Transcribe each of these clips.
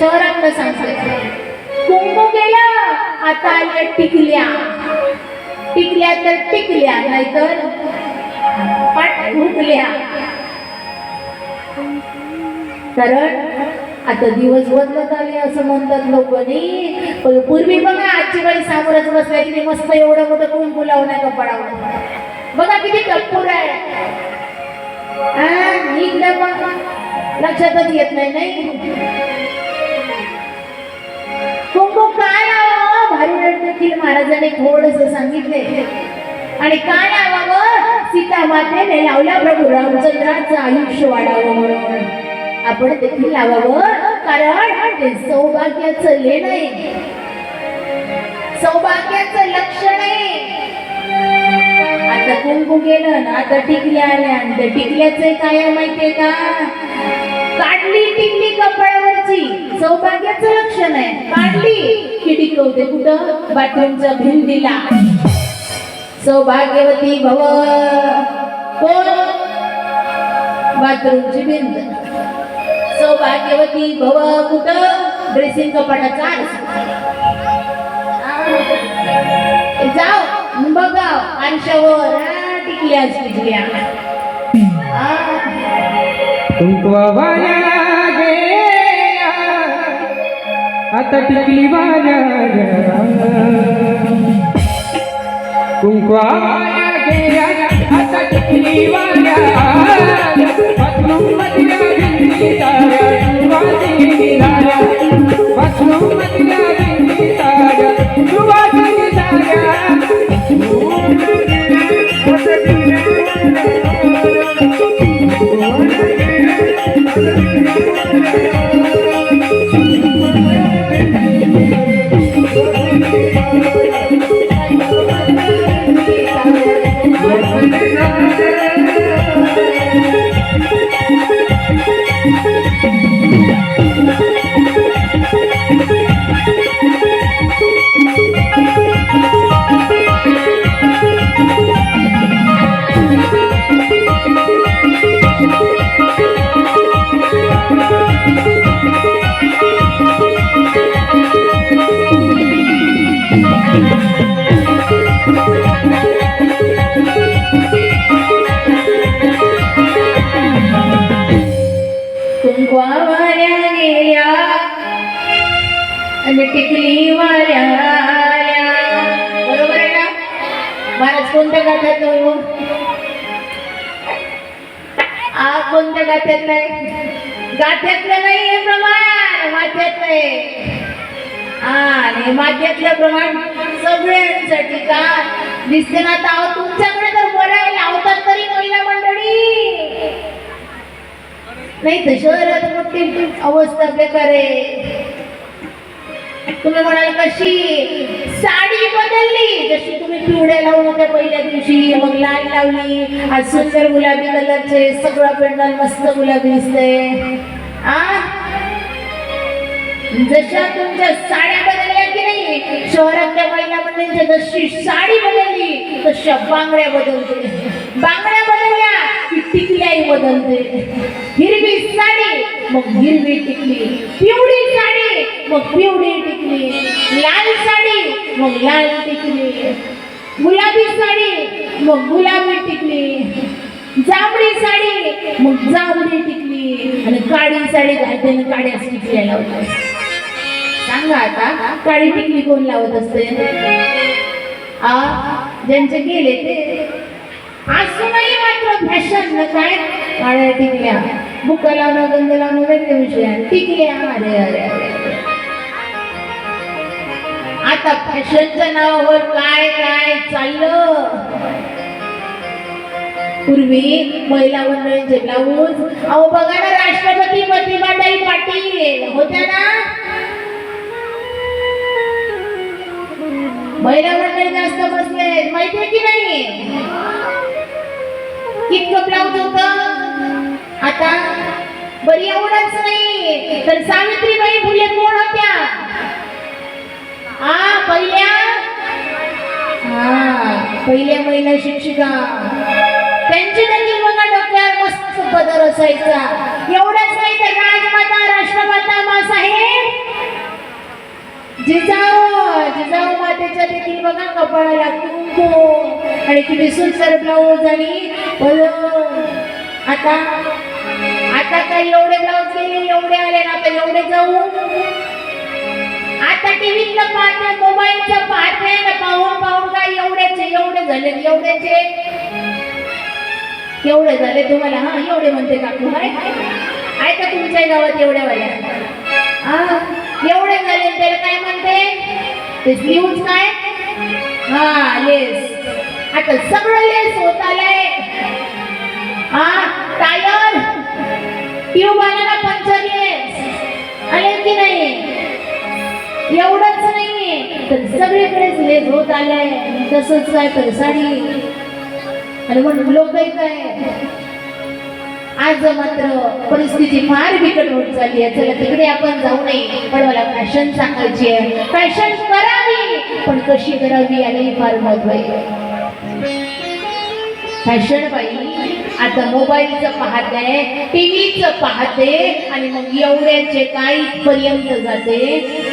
शहरात सांगते. कुंकू केलं आता आल्या टिकल्या. टिकल्या तर टिकल्या नाहीतर पाठ भुकल्या कारण आता दिवस बदलत आले असं म्हणतात लोकांनी पण पूर्वी बघा आजची बाई सामोरच बसल्या की मस्त एवढं मोठं कुंकू लावून आहे कपडावर बघा किती कपूर आहे. हा, इकडं पण लक्षातच येत नाही नाही? लावावं भारुड देखील महाराजांनी थोडस सांगितले आणि काय लावावं? सीता मातेने लावल्या प्रभू रामचंद्राचं आयुष्य वाढावं म्हणून. आपण देखील लावावं कारण ते सौभाग्याचं लेण आहे. सौभाग्याचं लक्षण आहे. आता कुंकू गेलं ना आता टिकल्या आल्या आणि त्या टिकल्याचं काय माहितीये का? काढली टिकली कपाळावरची. सौभाग्याचं लक्षण आहे. काढली. की टिकवते कुठं? बाथरूमच्या भिंतीला सौभाग्यवती भव. कोण? बाथरूमची भिंत सौभाग्यवती भव. कुठं? ड्रेसिंग कपाटाचा आरसा. जाओ बघा आरशावर. टिकल्या टिकल्या आता टिकली वाल्या कुंकवावाल्या आता टिकली टिकली बरोबर आहे ना? महाराज कोणत्या गाथ्यात हो आ कोणत्या गाथ्यात नाही? गाथ्यातलं नाही हे प्रमाण माथ्यातलं आहे आणि माथ्यातलं प्रमाण सगळ्यांसाठी का? दिसते ना आता अहो, तुमच्याकडे तर बरं लावतात तरी महिला मंडळी. नाही तर शहरात मोठी अवस्था बेकार आहे. तुम्ही म्हणाल कशी? साडी बदलली. जशी तुम्ही पिवड्या लावून होत्या पहिल्या दिवशी मग लाल लावली. आज सुंदर गुलाबी कलरचे सगळं पेंडल मस्त गुलाबी दिसते आ? जशा तुमच्या साड्या बदलल्या की नाही शहरातल्या महिला म्हणजे जशी साडी बदलली तशा बांगड्या बदलते. बांगड्या की टिकल्याही बदलते हिरवी साडी मग हिरवी टिकली. पिवळी साडी मग पिवळी टिकली. लाल साडी मग लाल टिकली. गुलाबी साडी मग गुलाबी टिकली. जांभळी साडी मग जांभळी टिकली. आणि काळी साडी घालते काड्या टिकल्या लावतात सांगा आता काळी टिकली कोण लावत असते? आ ज्यांचे गेले ते. असूनही मात्र काय टिकल्या बुक लावणं गंध लावणं व्यक्त विषया. टिकल्या अरे अरे अरे आता फॅशनच्या नावावर काय काय चाललं? पूर्वी महिला मंडळींचे ब्लाऊज अहो बघा ना राष्ट्रपती प्रतिभाताई पाटील. होत्या ना? महिला मंडळ जास्त बसले माहितीये की नाही? इतकं ब्लाऊज होतं? आता बरी एवढंच नाही तर सावित्रीबाई फुले कोण होत्या? हा पहिल्या. हा पहिल्या महिला शिक्षिका. त्यांच्या देखील बघा डोक्यावर मस्त पदर असायचा. एवढंच नाही तर राजमाता राष्ट्रमाता मासाहेब? जिजाऊ जिजाऊ मातेच्या देखील बघा कपाळाला कुंकू आणि किती सुंदर ब्लाऊज आणि आता एवढे ब्लाउज गेले एवढे आले ना आता एवढे जाऊ. आता टीव्हीतलं पाहते मोबाईलचं पाहते ना पाहून पाहून काय एवढ्याचे एवढे झाले एवढेचे एवढे झाले तुम्हाला हा एवढे म्हणते काकू काय ऐका तुमच्या गावात एवढ्या वाल्या? हा एवढे झाले त्याला काय म्हणते? ते स्लीव्ज काय? हा लेस आता सगळं लेस होत आलंय. हा टायर ट्यूब आला ना पंचर लेस आले की नाही? एवढंच नाही तर सगळीकडेच लेज होत आलंय तसंच काय तर साडी. आणि म्हणून लोक काय आज मात्र परिस्थिती फार बिकट होत चालली आहे. चला तिकडे आपण जाऊ नये. पण मला फॅशन सांगायची आहे. फॅशन करावी. पण कशी करावी यालाही फार महत्त्व आहे. फॅशन बाई आता मोबाईलचं पाहते टीव्हीचं पाहते आणि मग एवढ्याचे काही पर्यंत जाते.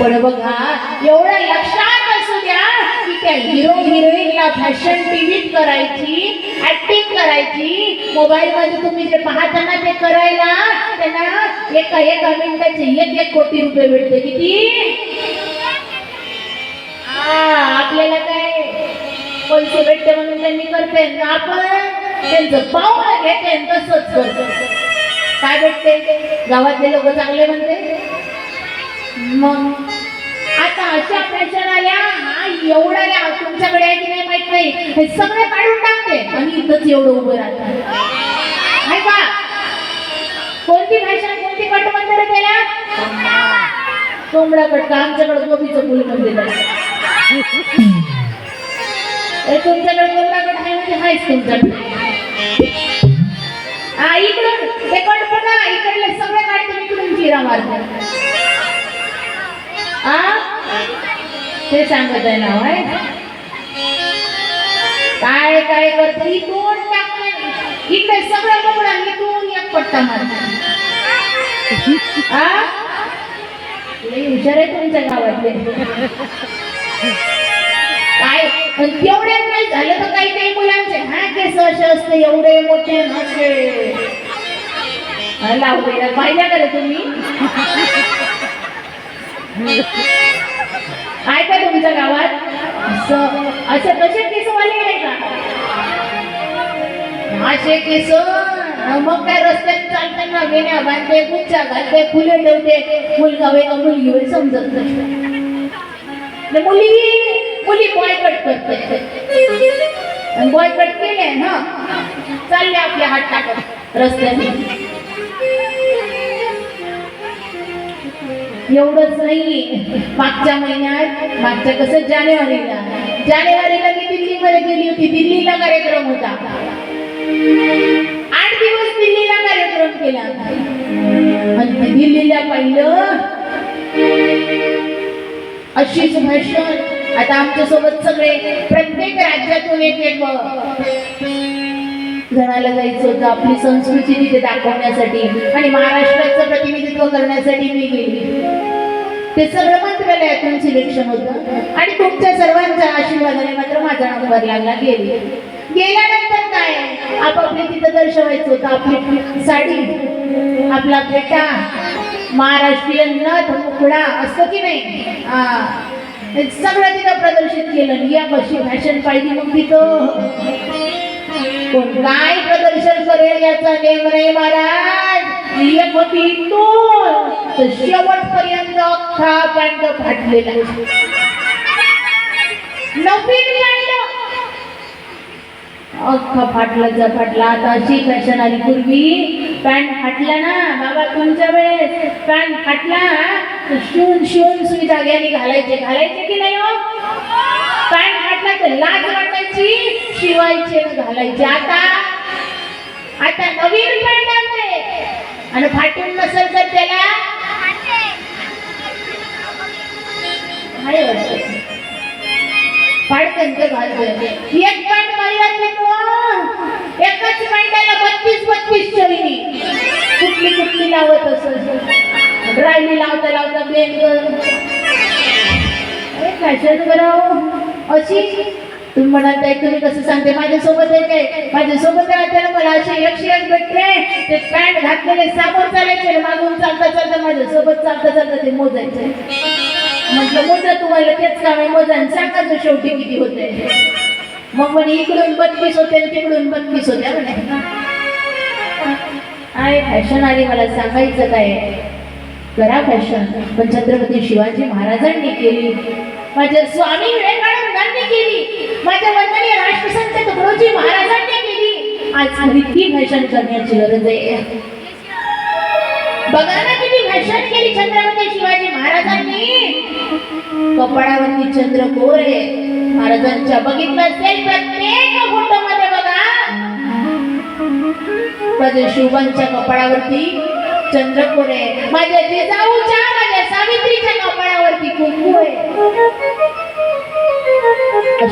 पण बघा एवढं लक्षात असू द्या की त्या हिरो हिरोईनला फॅशन टीव्हीत करायची ऍक्टिंग करायची. मोबाईल मध्ये तुम्ही जे पाहता ना ते करायला त्यांना एका एका मिनिटाचे एक एक कोटी रुपये भेटते. किती? आपल्याला काय? पैसे भेटते म्हणून त्यांनी करते. आपण त्यांचं पावलं घेते आणि तसंच करतो. काय भेटते? गावातले लोक चांगले म्हणते. मग आता अशा फॅशन आल्या हा द्या तुमच्याकडे आहे की नाही माहीत नाही. हे सगळे काढून टाकते. आणि इथंच एवढं उभं राहतं. आहे का? कोणती भाषा कोणती कट मंदिर रे कोंबडा कट का आमच्याकडे गोबीचं फुल मंदिर तुमच्याकडे कोंबडा कट आहे म्हणजे हायच तुमच्याकडे. इकडून हे इकडले सगळे काढते इकडून चिरा मारता? आ ते सांगत आहे ना होय? काय काय करते? इथून टाकते इकडे सगळं बघून बघा इथून एक पट्टा मारते. आ लई हुशार आहे तुमच्या गावातले. काय? पण नाही झालं तर काही काही मुलांचे. हा केस असे असते एवढे मोठे नसे लावलेला. पाहिल्या का रे तुम्ही? आहे का तुमच्या गावात? असं असे तसे केसवाले आहे का? असे केस मग काय रस्त्यात चालताना वेण्या बांधते गुच्छा घालते फुले ठेवते मुलगा वे का मुलगी वे समजत नाही आणि मुली मुली बॉयकट करते बॉयकट केले ना चालले आपल्या हात टाकत रस्त्याने. एवढंच नाही मागच्या महिन्यात मागच्या कसं जानेवारीला जानेवारीला मी दिल्लीमध्ये गेली होती. दिल्लीला कार्यक्रम होता. आठ दिवस दिल्लीला कार्यक्रम केला. आणि दिल्लीला पाहिलं. अशीच भाषण. आता आमच्यासोबत सगळे प्रत्येक राज्यातून एक एक घराला जायचं होतं आपली संस्कृती तिथे दाखवण्यासाठी आणि महाराष्ट्राचं प्रतिनिधित्व करण्यासाठी मी गेली. ते सगळं मंत्रालयातून सिलेक्शन होतं. आणि तुमच्या सर्वांच्या आशीर्वादाने मात्र माझा नंबर लागला गेली. गेल्यानंतर काय? आपापले तिथं दर्शवायचं होतं. आपली साडी आपला फेटा महाराष्ट्रीयन नथ मुकडा असं की नाही? सगळं तिथं प्रदर्शित केलं. या बशी फॅशन पाहिजे मग तिथं. कोण काय प्रदर्शन करेल याचा नेम नाही महाराज. एक होती तूल शेवटपर्यंत अख्खा पॅन्ट फाटलेला. नवीन पॅन्ट अख्खा फाटलाचा फाटला. आता अशी फॅशन आली पूर्वी. पॅन्ट फाटला ना. बाबा तुमच्या वेळेस पॅन्ट फाटला. तर शिवून शिवून तुम्ही जाग्याने घालायचे. घालायचे की नाही हो? पॅन्ट फाटला तर लाज वाटायची. शिवायचे आणि घालायचे आता आता नवीन पॅन्ट आणते आणि फाटून नसेल तर त्याला हाय वाटतं. फाडकन ते घालतोय एक पॅन्ट मारला कोण? एकाच पॅन्टाला बत्तीस बत्तीस चवीनी कुठली कुठली लावत असत राहिली लावता लावता बेन फॅशन करावं अशी तुम्ही म्हणाल ताई तुम्ही कसं सांगते? माझ्यासोबत आहे. काय माझ्यासोबत राहते मला असे एकशे एक भेटले ते पॅन्ट घातलेले समोर चालायचे मागून चालता चालता माझ्यासोबत चालता चालता ते मोजायचे. म्हटलं मोजा तुम्हाला तेच काम आहे मोजा आणि सांगा जो शेवटी किती होते मग म्हणे इकडून बत्तीस होते आणि तिकडून बत्तीस होत्या म्हणे. आहे फॅशन आली मला सांगायचं काय? करा फॅशन पण छत्रपती शिवाजी महाराजांनी केली. माझ्या स्वामी विवेकानंदांनी केली. माझ्या वंदनीय राष्ट्रसंत तुकडोजी महाराजांनी केली. आज खरी ती फॅशन करण्याची गरज आहे. बघा ना किती भाषण केली छत्रपती शिवाजी महाराजांनी. कपाळावरती चंद्रकोर आहे. महाराजांच्या बघितलं असेल प्रत्येक फोटो मध्ये बघा. माझ्या शिवबांच्या कपाळावरती चंद्रकोर आहे. माझ्या जिजाऊच्या माझ्या सावित्रीच्या